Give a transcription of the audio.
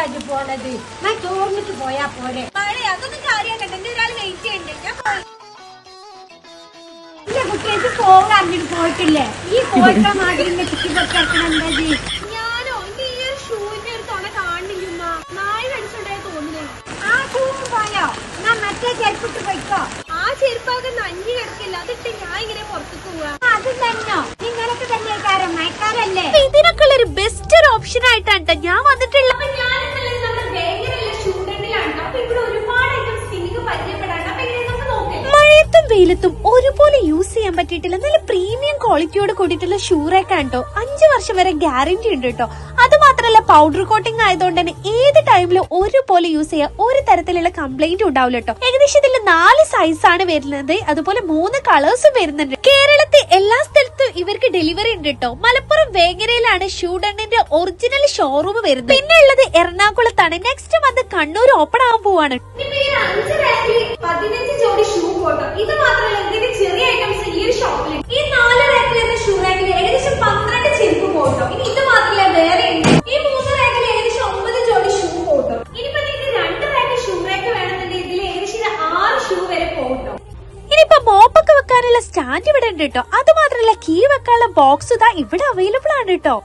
പോണത്. ഞാൻ ചോർന്നിട്ട് പോയാ പോരെ. മഴ അതൊന്നും കാര്യമാക്കണ്ട എന്റെ ഒരാൾ വെയിറ്റ് ചെയ്യണ്ടേ. ഞാൻ എന്റെ കുട്ടികൾക്ക് പോകാൻ അറിഞ്ഞിട്ട് പോയിട്ടില്ലേ? ഈ പോയിട്ട മാതിരി ചുറ്റിപ്പൊട്ടിറക്കണത് ഞാനോ? എന്റെ ഈ ഒരു ഷൂവിന്റെ ഒരു തുണ കാണില്ല നായ കടിച്ചുണ്ടായി തോന്നുന്നു. ആ ഷൂവ് പോയോ? ഞാൻ മറ്റേ ചെരുപ്പിട്ട് പോയിക്കോ. ആ ചെരുപ്പാകെ നഞ്ഞു കിടക്കില്ല. അതിട്ട് ഞാൻ ഇങ്ങനെ പുറത്തേക്ക് പോവാ. അത് തന്നോ? നിങ്ങളൊക്കെ തന്നെ കാരം മയക്കാരല്ലേ? ഇതിനൊക്കെ ഒരു ബെസ്റ്റ് ഒരു ഓപ്ഷൻ ആയിട്ടാണ് ഞാൻ വന്നിട്ടുള്ള വെയിലത്തും ഒരുപോലെ യൂസ് ചെയ്യാൻ പറ്റിയിട്ടില്ല. നല്ല പ്രീമിയം ക്വാളിറ്റിയോട് കൂടിയിട്ടുള്ള ഷൂറൊക്കെ കേട്ടോ അഞ്ചു വർഷം വരെ ഗ്യാരണ്ടി ഉണ്ട് കേട്ടോ അത് മാത്രമല്ല പൗഡർ കോട്ടിംഗ് ആയതുകൊണ്ട് തന്നെ ഏത് ടൈമിലും ഒരുപോലെ യൂസ് ചെയ്യാൻ ഒരു തരത്തിലുള്ള കംപ്ലൈന്റ് ഉണ്ടാവില്ല കേട്ടോ ഏകദേശം ഇതിൽ നാല് സൈസ് ആണ് വരുന്നത്. അതുപോലെ മൂന്ന് കളേഴ്സും വരുന്നുണ്ട്. കേരളത്തിൽ എല്ലാ സ്ഥലത്തും ഇവർക്ക് ഡെലിവറി ഉണ്ട് കേട്ടോ മലപ്പുറം വേങ്ങരയിലാണ് ഷൂഡണ്ണിന്റെ ഒറിജിനൽ ഷോറൂം വരുന്നത്. പിന്നെ ഉള്ളത് എറണാകുളത്താണ്. നെക്സ്റ്റ് മന്ത് കണ്ണൂർ ഓപ്പൺ ആവാൻ പോവാണ്. പതിനഞ്ച് ജോഡി സ്റ്റാൻഡ് ഇവിടെ ഉണ്ട് കേട്ടോ. അത് മാത്രമല്ല കീ വെക്കാനുള്ള ബോക്സ് ഇതാ ഇവിടെ അവൈലബിൾ ആണ് കേട്ടോ.